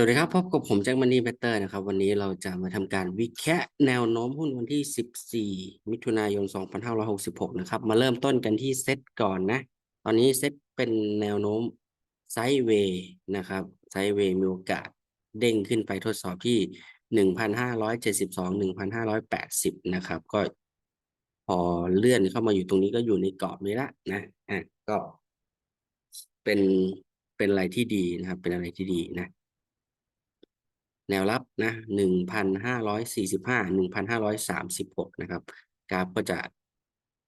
สวัสดีครับพบกับผมแจ็คมันนี่แบตเตอร์นะครับ วันนี้เราจะมาทำการวิเคราะห์แนวโน้มหุ้นวันที่ 14 มิถุนายน 2566 นะครับ มาเริ่มต้นกันที่เซตก่อนนะ ตอนนี้เซตเป็นแนวโน้มไซด์เวย์นะครับไซด์เวย์มีโอกาสเด้งขึ้นไปทดสอบที่ 1,572 1,580 นะครับ ก็พอเลื่อนเข้ามาอยู่ตรงนี้ก็อยู่ในกรอบนี้ละนะอะก็เป็นเป็นอะไรที่ดีนะครับ เป็นอะไรที่ดีนะ แนวรับนะหนึ่งพันห้าร้อยสี่สิบห้าหนึ่งพันห้าร้อยสามสิบหกนะครับกราฟก็จะ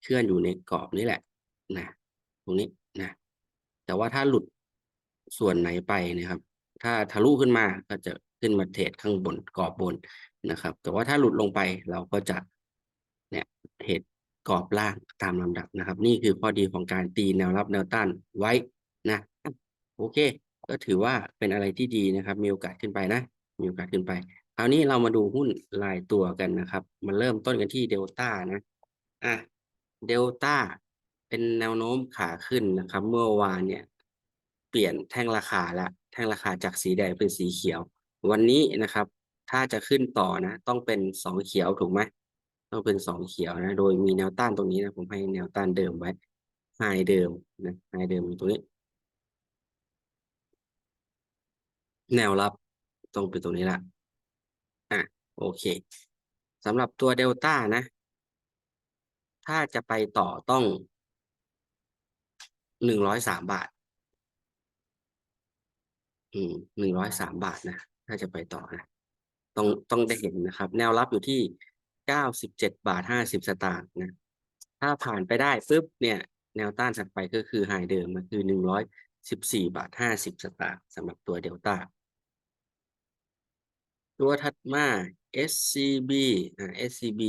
เคลื่อนอยู่ในกรอบนี้แหละนะตรงนี้นะแต่ว่าถ้าหลุดส่วนไหนไปนะครับ ถ้าทะลุขึ้นมาก็จะขึ้นมาเทรดข้างบนกรอบบนนะครับ แต่ว่าถ้าหลุดลงไปเราก็จะเนี่ยเทรดกรอบล่างตามลำดับนะครับ นี่คือข้อดีของการตีแนวรับแนวต้านไว้นะ โอเค ก็ถือว่าเป็นอะไรที่ดีนะครับ มีโอกาสขึ้นไปนะ มีโอกาสขึ้นไปคราวนี้เรามาดูหุ้นรายตัวกันนะครับมาเริ่มต้นกันที่เดลต้านะอะเดลต้าเป็นแนวโน้มขาขึ้นนะครับ เมื่อวานเนี่ย เปลี่ยนแท่งราคาล้วแท่งราคาจากสีแดงเป็นสีเขียว วันนี้นะครับ ถ้าจะขึ้นต่อนะ ต้องเป็นสองเขียวถูกไหมต้องเป็นสองเขียวนะ โดยมีแนวต้านตรงนี้นะ ผมให้แนวต้านเดิมไว้ไฮเดิมนะไฮเดิมอยู่ตรงนี้ แนวรับ ต้องเป็นตรงนี้ละอะโอเคสำหรับตัวเดลต้านะ ถ้าจะไปต่อต้องหนึ่งร้อยสามบาท อืมหนึ่งร้อยสามบาทนะ ถ้าจะไปต่อนะ ต้องต้องได้เห็นนะครับ แนวรับอยู่ที่เก้าสิบเจ็ดบาทห้าสิบสตางค์นะ ถ้าผ่านไปได้ปุ๊บเนี่ย แนวต้านถัดไปก็คือไฮเดิมมันคือหนึ่งร้อยสิบสี่บาทห้าสิบสตางค์สำหรับตัวเดลต้า ตัวถัดมา SCB อ่า SCB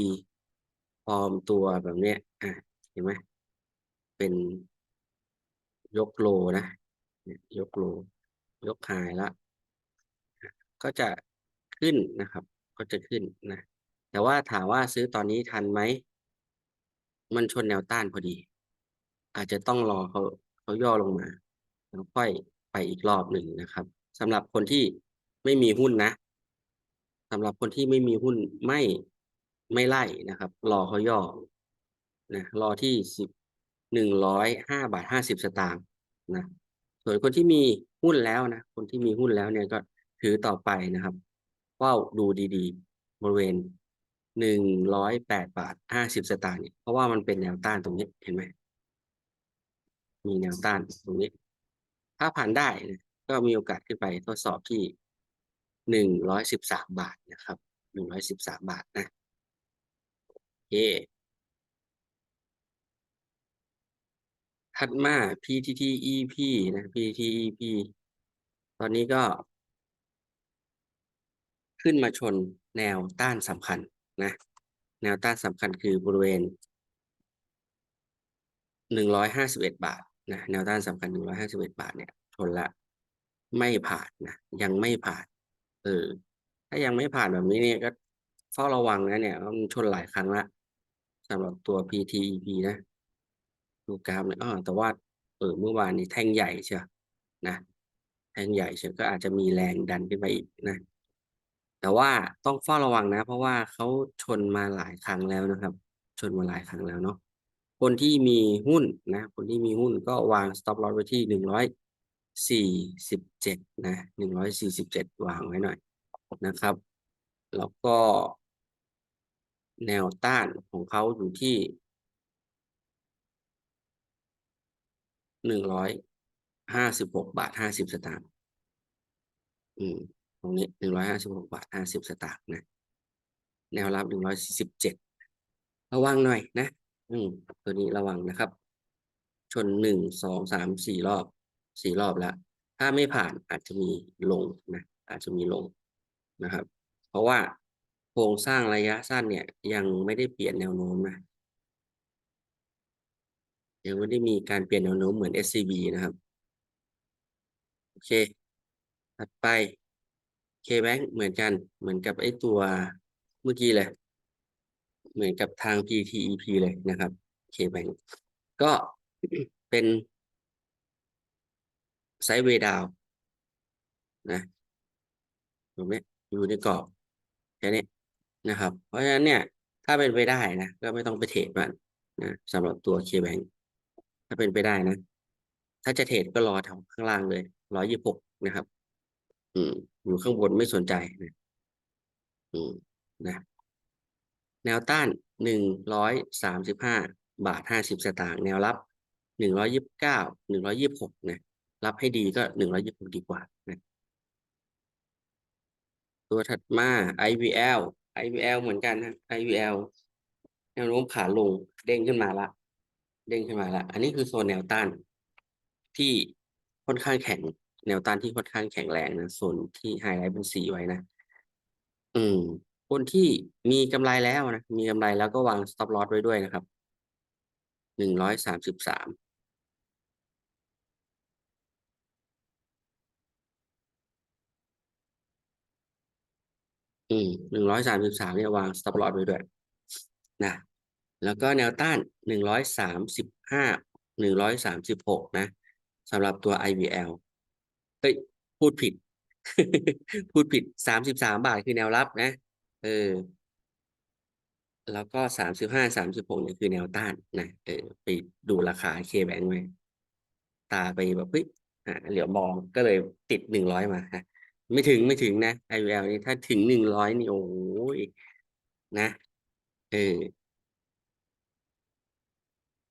ฟอร์มตัวแบบเนี้ยอะเห็นไหมเป็นยกโลนะยกโล ยกไฮแล้วก็จะขึ้นนะครับ ก็จะขึ้นนะ แต่ว่าถามว่าซื้อตอนนี้ทันไหม มันชนแนวต้านพอดี อาจจะต้องรอเขาเขาย่อลงมา แล้วค่อยไปอีกรอบหนึ่งนะครับสำหรับคนที่ไม่มีหุ้นนะ สำหรับคนที่ไม่มีหุ้นไม่ไม่ไล่นะครับ รอเขาย่อนะรอที่สิบหนึ่งร้อยห้าบาทห้าสิบสตางค์นะส่วนคนที่มีหุ้นแล้วนะคนที่มีหุ้นแล้วเนี่ยก็ถือต่อไปนะครับเฝ้าดูดีๆ บริเวณหนึ่งร้อยแปดบาทห้าสิบสตางค์เนี่ยเพราะว่ามันเป็นแนวต้านตรงนี้เห็นไหมมีแนวต้านตรงนี้ ถ้าผ่านได้ก็มีโอกาสขึ้นไปทดสอบที่ หนึ่งร้อยสิบสามบาทนะครับหนึ่งร้อยสิบสามบาทนะโอเคถัดมา PTTEP นะ PTTEP ตอนนี้ก็ ขึ้นมาชนแนวต้านสำคัญนะ แนวต้านสำคัญคือบริเวณหนึ่งร้อยห้าสิบเอ็ดบาทนะแนวต้านสำคัญหนึ่งร้อยห้าสิบเอ็ดบาทเนี่ยชนละ ไม่ผ่านนะยังไม่ผ่าน เออ ถ้ายังไม่ผ่านแบบนี้เนี่ยก็เฝ้าระวังนะเนี่ยมันชนหลายครั้งละสำหรับตัว PTEP นะดูกราฟเนี่ยอ๋อแต่ว่าเออเมื่อวานนี้แท่งใหญ่เชียวนะแท่งใหญ่เชียวก็อาจจะมีแรงดันขึ้นไปอีกนะ แต่ว่าต้องเฝ้าระวังนะ เพราะว่าเขาชนมาหลายครั้งแล้วนะครับ ชนมาหลายครั้งแล้วเนาะคนที่มีหุ้นนะ คนที่มีหุ้นก็วาง stop loss ไว้ที่หนึ่งร้อย สี่สิบเจ็ดนะหนึ่งร้อยสี่สิบเจ็ดวางไว้หน่อยนะครับ แล้วก็แนวต้านของเขาอยู่ที่หนึ่งร้อยห้าสิบหกบาทห้าสิบสตางค์อืม ตรงนี้หนึ่งร้อยห้าสิบหกบาทห้าสิบสตางค์นะ แนวรับหนึ่งร้อยสิบเจ็ดระวังหน่อยนะ อืม ตัวนี้ระวังนะครับ ชนหนึ่งสองสามสี่รอบ สี่รอบแล้ว ถ้าไม่ผ่านอาจจะมีลงนะอาจจะมีลงนะครับ เพราะว่าโครงสร้างระยะสั้นเนี่ยยังไม่ได้เปลี่ยนแนวโน้มนะยังไม่ได้มีการเปลี่ยนแนวโน้มเหมือน SCB นะครับ โอเค ถัดไป KBank เหมือนกันเหมือนกับไอ้ตัวเมื่อกี้เลย เหมือนกับทาง PTEP เลยนะครับ KBank ก็เป็น ไซด์เวดาวนะตรงนี้อยู่ในกรอบแค่นี้นะครับ เพราะฉะนั้นเนี่ย ถ้าเป็นไปได้นะ ก็ไม่ต้องไปเทรดมันนะสำหรับตัว KBank ถ้าเป็นไปได้นะ ถ้าจะเทรดก็รอทำข้างล่างเลยร้อยยี่หกนะครับ อืม อยู่ข้างบนไม่สนใจนะอืมนะแนวต้านหนึ่งร้อยสามสิบห้าบาทห้าสิบสตางค์แนวรับหนึ่งร้อยยิบเก้าหนึ่งร้อยยิบหกนะ รับให้ดีก็หนึ่งร้อยยี่สิบดีกว่านะตัวถัดมา IVL IVL เหมือนกันนะ IVL แนวโน้มขาลงเด้งขึ้นมาละ เด้งขึ้นมาละ อันนี้คือโซนแนวต้านที่ค่อนข้างแข็ง แนวต้านที่ค่อนข้างแข็งแรงนะโซนที่ไฮไลท์เป็นสีไว้นะ อืม คนที่มีกำไรแล้วนะ มีกำไรแล้วก็วาง stop loss ไว้ด้วยนะครับหนึ่งร้อยสามสิบสาม อืมหนึ่งร้อยสามสิบสามเนี่ยวาง stop loss ไว้ด้วยนะแล้วก็แนวต้านหนึ่งร้อยสามสิบห้าหนึ่งร้อยสามสิบหกนะสำหรับตัว IVL เฮ้ยพูดผิด พูดผิดสามสิบสามบาทคือแนวรับนะ เออ แล้วก็สามสิบห้าสามสิบหกเนี่ยคือแนวต้านนะเออไปดูราคาเคแบงไว้ตาไปแบบเฮ้ยอ่าเหลียวมองก็เลยติดหนึ่งร้อยมาฮะ ไม่ถึงไม่ถึงนะ IVL นี่ถ้าถึงหนึ่งร้อยนี่โอ้ยนะเออ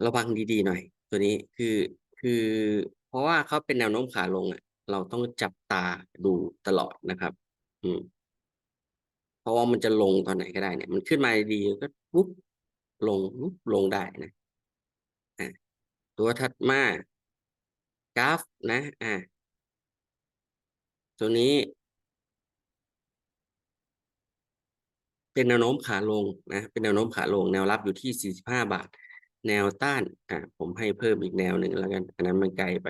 ระวังดีๆหน่อย ตัวนี้คือคือเพราะว่าเขาเป็นแนวโน้มขาลงอะ เราต้องจับตาดูตลอดนะครับ อืม เพราะว่ามันจะลงตอนไหนก็ได้เนี่ย มันขึ้นมาดีก็ปุ๊บลงปุ๊บลงได้นะอะตัวถัดมากราฟนะ อะ ตัวนี้ เป็นแนวโน้มขาลงนะ เป็นแนวโน้มขาลง แนวรับอยู่ที่ 45 บาท แนวต้าน อ่าผมให้เพิ่มอีกแนวหนึ่งแล้วกัน อันนั้นมันไกลไป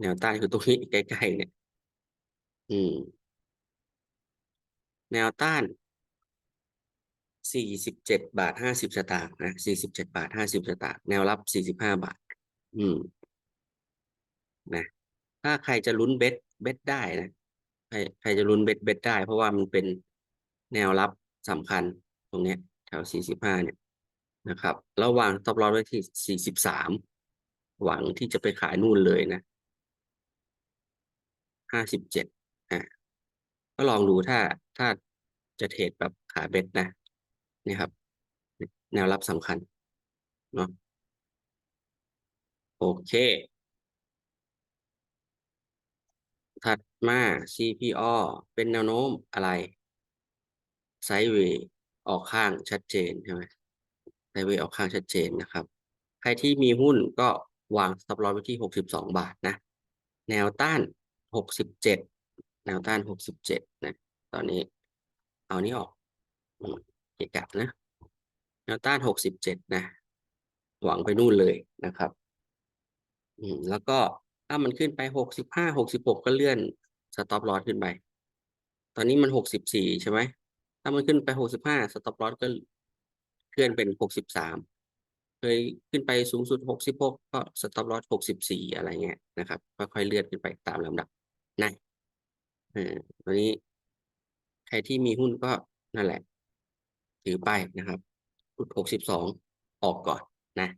แนวต้านคือตรงนี้ใกล้ๆเนี่ย อืม แนวต้าน47บาท50สตางค์นะ47บาท50สตางค์แนวรับ45บาท อืม นะ ถ้าใครจะลุ้นเบ็ด เบ็ดได้นะใครใครจะลุ้นเบ็ดเบ็ดได้ เพราะว่ามันเป็นแนวรับสำคัญตรงเนี้ยแถว 45 เนี่ยนะครับระหว่างตบลอไว้ที่ 43 หวังที่จะไปขายนู่นเลยนะ 57อะก็ลองดูถ้าถ้าจะเทรดแบบขาเบ็ดนะนี่ครับ แนวรับสำคัญเนาะโอเค ถัดมา CPO เป็นแนวโน้มอะไร ไซด์เวย์ออกข้างชัดเจนใช่ไหมไซด์เวย์ออกข้างชัดเจนนะครับ ใครที่มีหุ้นก็วาง stop loss ไว้ที่ 62 บาทนะ แนวต้าน 67 แนวต้าน 67 นะ ตอนนี้ เอานี้ออกอืมเกะกะนะ แนวต้าน 67 นะ หวังไปนู่นเลยนะครับ อืม แล้วก็ ถ้ามันขึ้นไป65 66ก็เลื่อน stop loss ขึ้นไป ตอนนี้มัน64ใช่ไหม ถ้ามันขึ้นไป65 stop loss ก็เคลื่อนเป็น63เคยขึ้นไปสูงสุด66ก็ stop loss 64อะไรเงี้ยนะครับ ค่อยๆเลื่อนขึ้นไปตามลำดับนะเออตอนนี้ ใครที่มีหุ้นก็นั่นแหละ ถือไปนะครับพุด62ออกก่อนนะ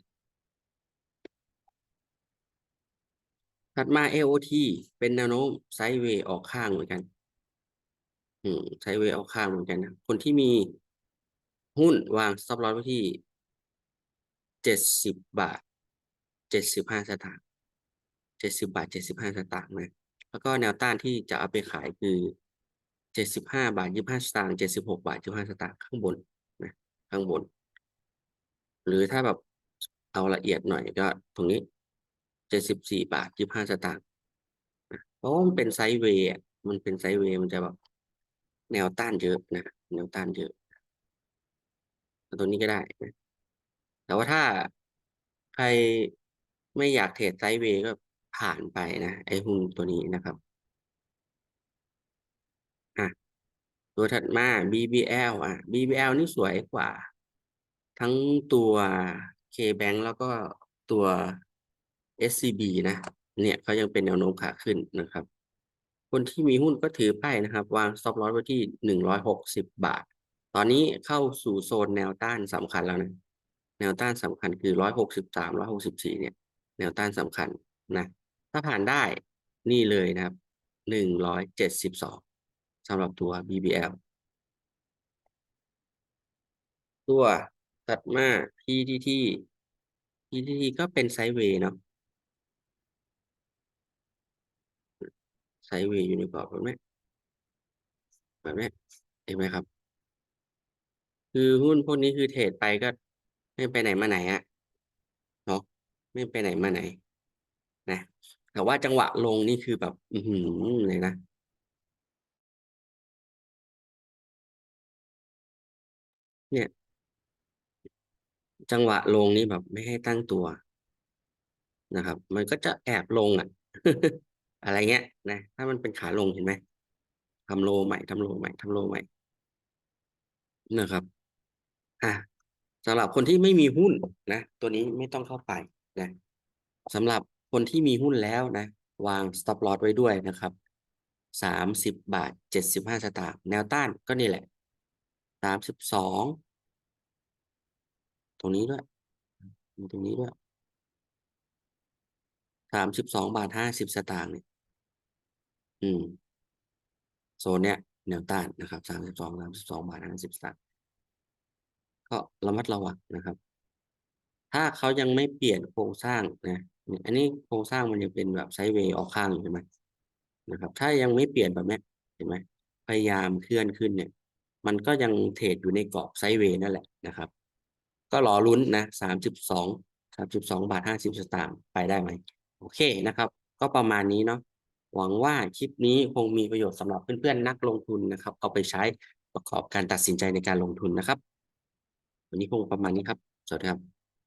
ถัดมา AOT เป็นแนวโน้มไซด์เวย์ออกข้างเหมือนกัน อืมไซด์เวย์ออกข้างเหมือนกันนะ คนที่มีหุ้นวาง stop loss ไว้ที่เจ็ดสิบบาทเจ็ดสิบห้าสตางค์เจ็ดสิบบาทเจ็ดสิบห้าสตางค์นะแล้วก็แนวต้านที่จะเอาไปขายคือเจ็ดสิบห้าบาทยี่ห้าสตางค์เจ็ดสิบหกบาทยี่ห้าสตางค์ข้างบนนะข้างบน หรือถ้าแบบเอาละเอียดหน่อยก็ตรงนี้ เจ็ดสิบสี่บาทยี่ห้าสตางค์เพราะว่ามันเป็นไซด์เวย์มันเป็นไซด์เวย์มันจะแบบแนวต้านเยอะนะแนวต้านเยอะตัวนี้ก็ได้นะแต่ว่าถ้าใครไม่อยากเทรดไซด์เวย์ก็ผ่านไปนะ ไอ้หุ้นตัวนี้นะครับอะตัวถัดมา BBL อะ BBL นี่สวยกว่า ทั้งตัว KBank แล้วก็ตัว SCB นะ เนี่ยเขายังเป็นแนวโน้มขาขึ้นนะครับ คนที่มีหุ้นก็ถือไปนะครับ วาง stop loss ไว้ที่หนึ่งร้อยหกสิบบาท ตอนนี้เข้าสู่โซนแนวต้านสำคัญแล้วนะ แนวต้านสำคัญคือร้อยหกสิบสามร้อยหกสิบสี่เนี่ย แนวต้านสำคัญนะ ถ้าผ่านได้นี่เลยนะครับหนึ่งร้อยเจ็ดสิบสองสำหรับตัว BBL ตัวตัดมา PTT PTT ก็เป็นไซด์เวย์เนาะ ไซด์เวย์อยู่ในกรอบแบบนี้แบบนี้เห็นไหมครับ คือหุ้นพวกนี้คือเทรดไปก็ไม่ไปไหนมาไหนอะเนาะไม่ไปไหนมาไหน นะ แต่ว่าจังหวะลงนี่คือแบบ อือหือเลยนะเนี่ย จังหวะลงนี่แบบไม่ให้ตั้งตัวนะครับ มันก็จะแอบลงอะ อะไรเงี้ยนะถ้ามันเป็นขาลงเห็นไหมทำโลใหม่ทำโลใหม่ทำโลใหม่นะครับอะสำหรับคนที่ไม่มีหุ้นนะตัวนี้ไม่ต้องเข้าไปนะสำหรับคนที่มีหุ้นแล้วนะ วาง stop loss ไว้ด้วยนะครับสามสิบบาทเจ็ดสิบห้าสตางค์แนวต้านก็นี่แหละสามสิบสองตรงนี้ด้วยมีตรงนี้ด้วยสามสิบสองบาทห้าสิบสตางค์เนี่ย อืมโซนเนี้ยแนวต้านนะครับสามสิบสองสามสิบสองบาทห้าสิบสตางค์ก็ระมัดระวังนะครับ ถ้าเขายังไม่เปลี่ยนโครงสร้างนะอันนี้โครงสร้างมันยังเป็นแบบไซด์เวย์ออกข้างอยู่ใช่ไหมนะครับ ถ้ายังไม่เปลี่ยนแบบนี้เห็นไหมพยายามเคลื่อนขึ้นเนี่ย มันก็ยังเทรดอยู่ในกรอบไซด์เวย์นั่นแหละนะครับ ก็รอลุ้นนะสามสิบสองสามสิบสองบาทห้าสิบสตางค์ไปได้ไหมโอเคนะครับ ก็ประมาณนี้เนาะ หวังว่าคลิปนี้คงมีประโยชน์สำหรับเพื่อนๆนักลงทุนนะครับ เอาไปใช้ประกอบการตัดสินใจในการลงทุนนะครับ วันนี้คงประมาณนี้ครับ สวัสดีครับ